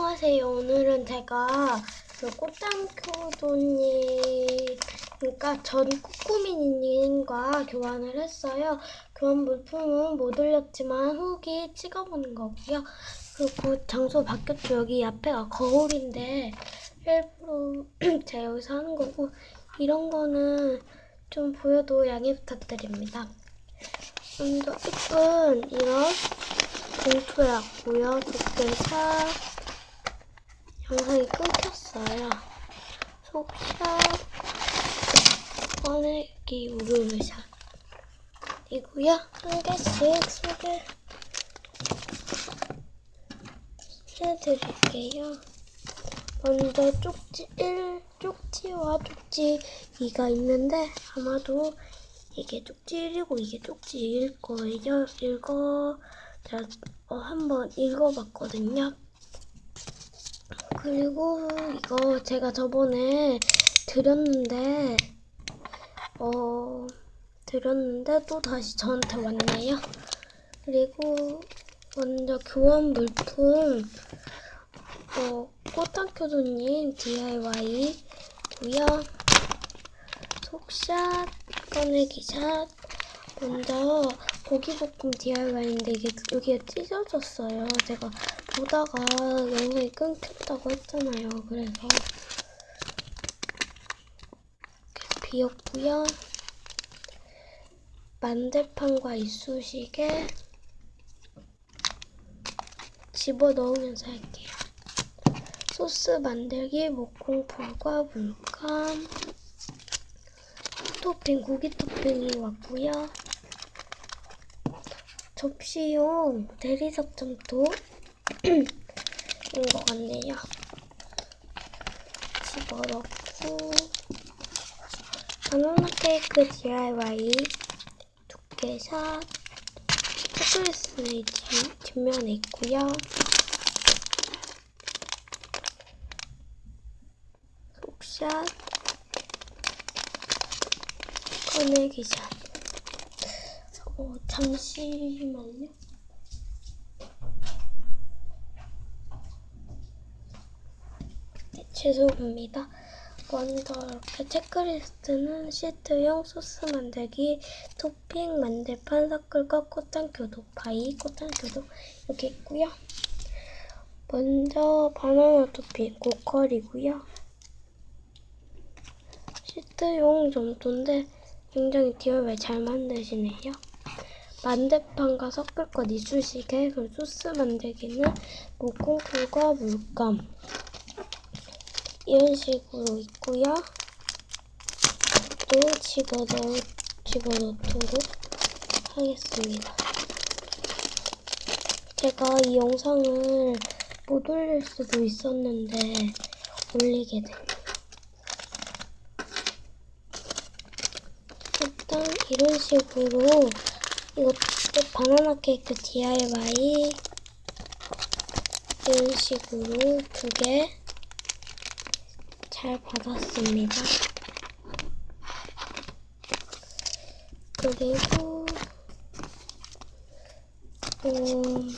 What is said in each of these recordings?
안녕하세요. 오늘은 제가 그 꽃담교도님, 그러니까 전 꾸꾸미님과 교환을 했어요. 교환 물품은 못 올렸지만 후기 찍어보는 거고요. 그리고 장소 바뀌었죠. 여기 앞에가 거울인데 일부러 제가 여기서 하는 거고 이런 거는 좀 보여도 양해 부탁드립니다. 먼저 예쁜 이런 봉투였고요. 두께 사 영상이 끊겼어요. 속샷 꺼내기 우르르샷 이고요. 한 개씩 소개 해드릴게요. 먼저 쪽지 1, 쪽지와 쪽지 2가 있는데 아마도 이게 쪽지 1이고 이게 쪽지 2일 거예요. 읽어 제가 어, 한번 읽어봤거든요. 그리고 이거 제가 저번에 드렸는데 어 드렸는데 또 다시 저한테 왔네요. 그리고 먼저 교환 물품 어 꽃학교도님 DIY고요. 속샷 꺼내기샷 먼저 고기볶음 DIY인데 이게 여기에 찢어졌어요. 제가 보다가 영상이 끊겼다고 했잖아요. 그래서 비었고요. 만들판과 이쑤시개 집어 넣으면서 할게요. 소스 만들기 목공풀과 물감 토핑 고기 토핑이 왔고요. 접시용 대리석 점토 인것 같네요. 집어넣고 바나나 케이크 DIY 두께샷 초콜릿 스네이 뒷면에 있고요. 속샷 꺼내기샷 어, 잠시만요. 죄송합니다. 먼저 이렇게 체크리스트는 시트용 소스 만들기, 토핑, 만들판, 서클과 꽃장 교도, 파이, 꽃장 교도 이렇게 있고요. 먼저 바나나 토핑, 고컬이고요. 시트용 점토인데 굉장히 DIY 잘 만드시네요. 만대판과 섞을 것 이쑤시개, 그리고 소스 만들기는 목공풀과 물감 이런 식으로 있고요. 또 집어넣, 집어넣도록 하겠습니다. 제가 이 영상을 못 올릴 수도 있었는데 올리게 됐네요. 일단 이런 식으로 이것도 바나나 케이크 DIY 이런 식으로 두 개 잘 받았습니다. 그리고 음,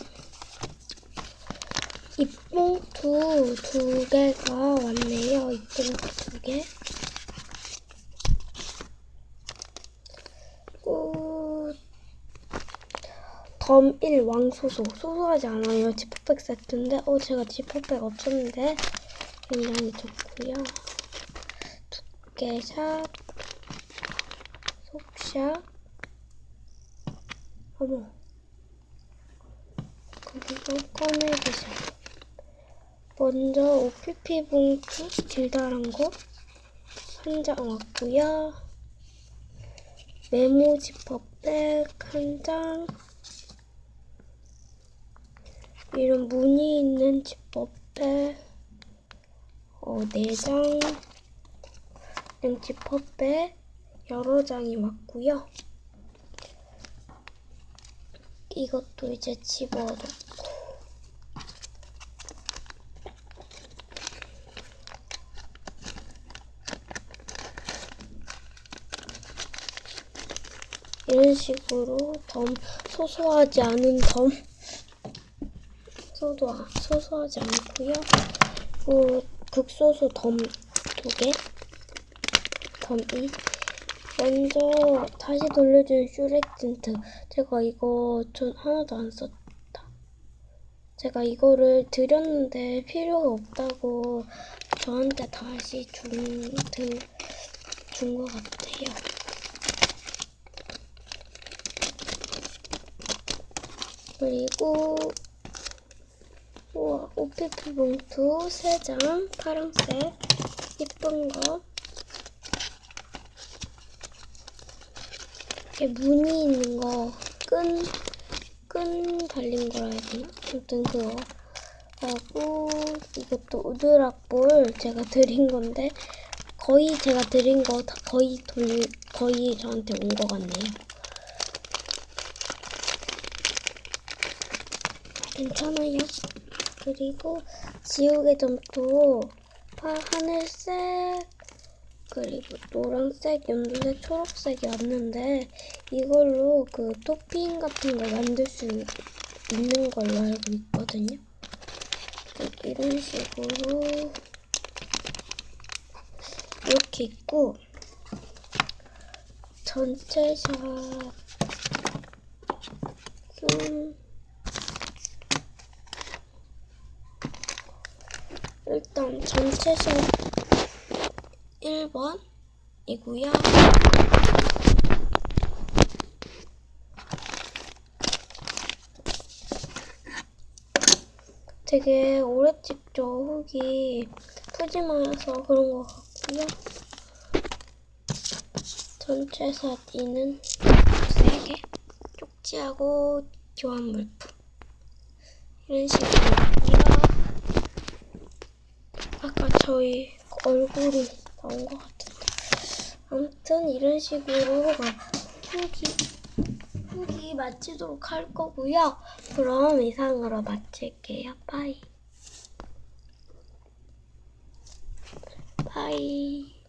입봉투 두 개가 왔네요. 입봉투 두 개. 꽃, 덤1 왕소소. 소소하지 않아요. 지퍼백 세트인데, 어, 제가 지퍼백 없었는데, 굉장히 좋고요. 두께샷, 속샷, 어머. 그리고 꺼내기샷. 먼저 OPP 봉투 길다란 거 한 장 왔고요. 메모 지퍼백 한 장. 이런 무늬 있는 지퍼백 어, 4장. 는 지퍼백 여러 장이 왔고요. 이것도 이제 집어넣고 이런 식으로 덤 소소하지 않은 덤 소소도 아- 소소하지 않고요. 그 극소소 덤두 개. 덤이. 먼저 다시 돌려준 슈렉 틴트. 제가 이거 전 하나도 안 썼다. 제가 이거를 드렸는데 필요가 없다고 저한테 다시 준것 같아요. 그리고 OPP 봉투 3장 파란색 예쁜 거 이렇게 무늬 있는 거 끈, 끈 달린 거라 해야 되나? 아무튼 그거 하고 이것도 우드락볼 제가 드린 건데 거의 제가 드린 거 다 거의 돌 거의 저한테 온것 같네요. 괜찮아요. 그리고 지우개 점토 파 하늘색 그리고 노란색, 연두색, 초록색이었는데 이걸로 그 토핑 같은 거 만들 수 있는 걸로 알고 있거든요. 그 이런 식으로 이렇게 있고 전체 샷 좀 일단 전체 샷 1번이고요. 되게 오래 찍죠. 흙이 푸짐해서 그런 것 같고요. 전체 사진은 3개. 쪽지하고 교환 물품. 이런 식으로요. 아까 저희 얼굴이 나온 것 같은데. 아무튼 이런 식으로 후기, 후기 마치도록 할 거고요. 그럼 이상으로 마칠게요. 빠이. 빠이.